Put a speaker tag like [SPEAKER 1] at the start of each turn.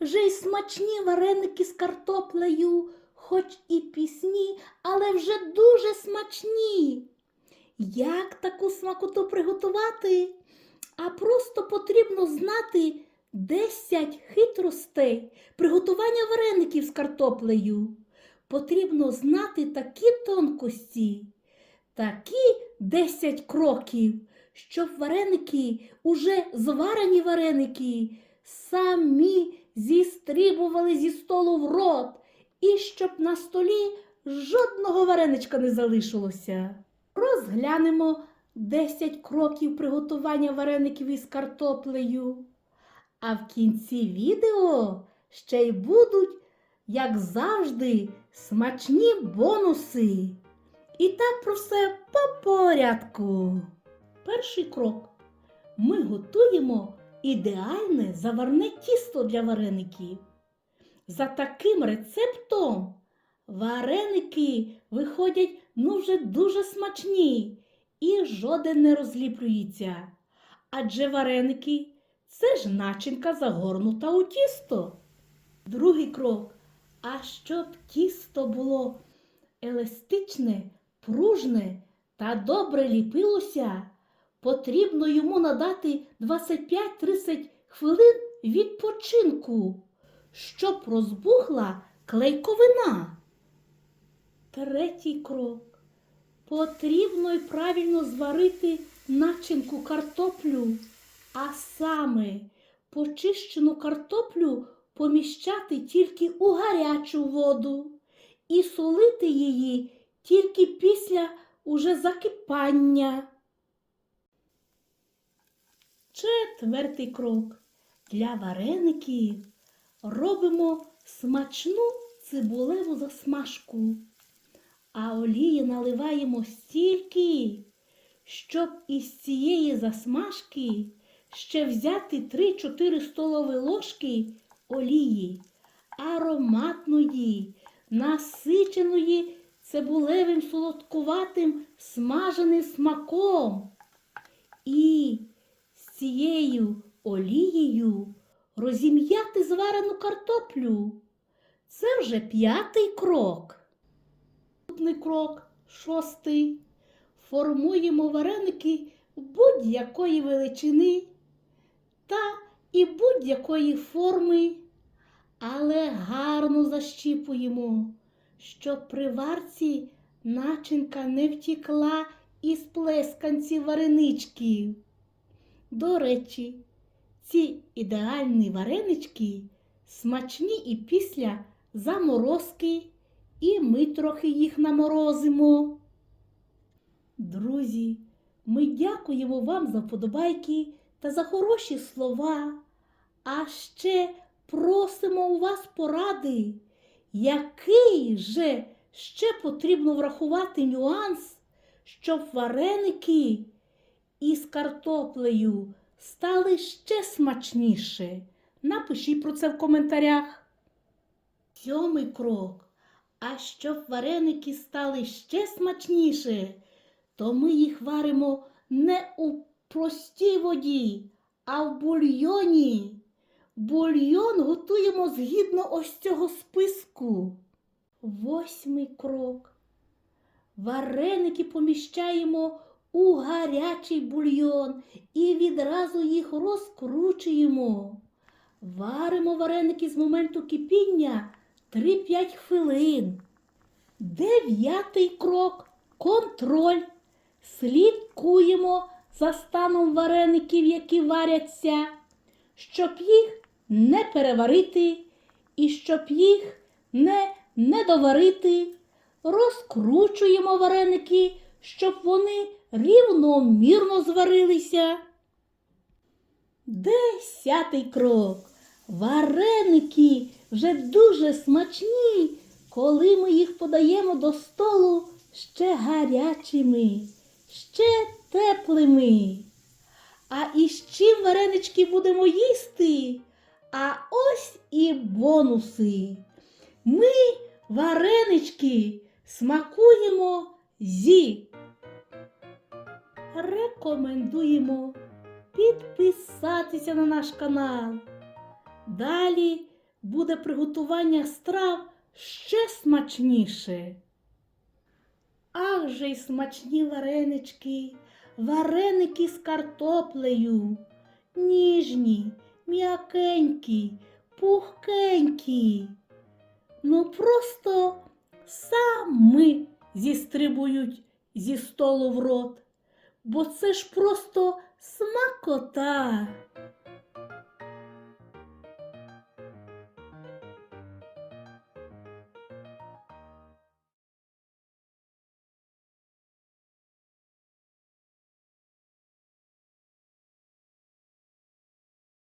[SPEAKER 1] вже й смачні вареники з картоплею, хоч і пісні, але вже дуже смачні. Як таку смакоту приготувати? А просто потрібно знати 10 хитростей приготування вареників з картоплею. Потрібно знати такі тонкості, такі 10 кроків, щоб вареники, уже зварені вареники, самі зістрібували зі столу в рот, і щоб на столі жодного вареничка не залишилося. Розглянемо 10 кроків приготування вареників із картоплею. А в кінці відео ще й будуть, як завжди, смачні бонуси. І так про все по порядку. Перший крок. Ми готуємо ідеальне заварне тісто для вареників. За таким рецептом вареники виходять ну вже дуже смачні і жоден не розліплюється. Адже вареники це ж начинка загорнута у тісто. Другий крок. А щоб тісто було еластичне, пружне та добре ліпилося, потрібно йому надати 25-30 хвилин відпочинку, щоб розбухла клейковина. Третій крок. Потрібно й правильно зварити начинку картоплю, а саме почищену картоплю поміщати тільки у гарячу воду і солити її тільки після уже закипання. Четвертий крок. Для вареників робимо смачну цибулеву засмажку, а олії наливаємо стільки, щоб із цієї засмажки ще взяти 3-4 столові ложки олії, ароматної, насиченої цибулевим солодкуватим смаженим смаком. І цією олією розім'яти зварену картоплю. Це вже п'ятий крок. Наступний крок, шостий. Формуємо вареники будь-якої величини та і будь-якої форми, але гарно защіпуємо, щоб при варці начинка не втікла із плесканців вареничків. До речі, ці ідеальні варенички смачні і після заморозки, і ми трохи їх наморозимо. Друзі, ми дякуємо вам за вподобайки та за хороші слова. А ще просимо у вас поради, який же ще потрібно врахувати нюанс, щоб вареники із картоплею стали ще смачніше. Напишіть про це в коментарях. Сьомий крок. А щоб вареники стали ще смачніше, то ми їх варимо не у простій воді, а в бульйоні. Бульйон готуємо згідно ось цього списку. Восьмий крок. Вареники поміщаємо у гарячий бульйон і відразу їх розкручуємо. Варимо вареники з моменту кипіння 3-5 хвилин. Дев'ятий крок контроль. Слідкуємо за станом вареників, які варяться, щоб їх не переварити і щоб їх не недоварити. Розкручуємо вареники, щоб вони рівномірно зварилися. Десятий крок. Вареники вже дуже смачні, коли ми їх подаємо до столу ще гарячими, ще теплими. А із чим варенички будемо їсти? А ось і бонуси. Ми, варенички, смакуємо зі. Рекомендуємо підписатися на наш канал. Далі буде приготування страв ще смачніше. Ах же й смачні варенички, вареники з картоплею, ніжні, м'якенькі, пухкенькі. Ну просто сами зістрибують зі столу в рот, бо це ж просто смакота.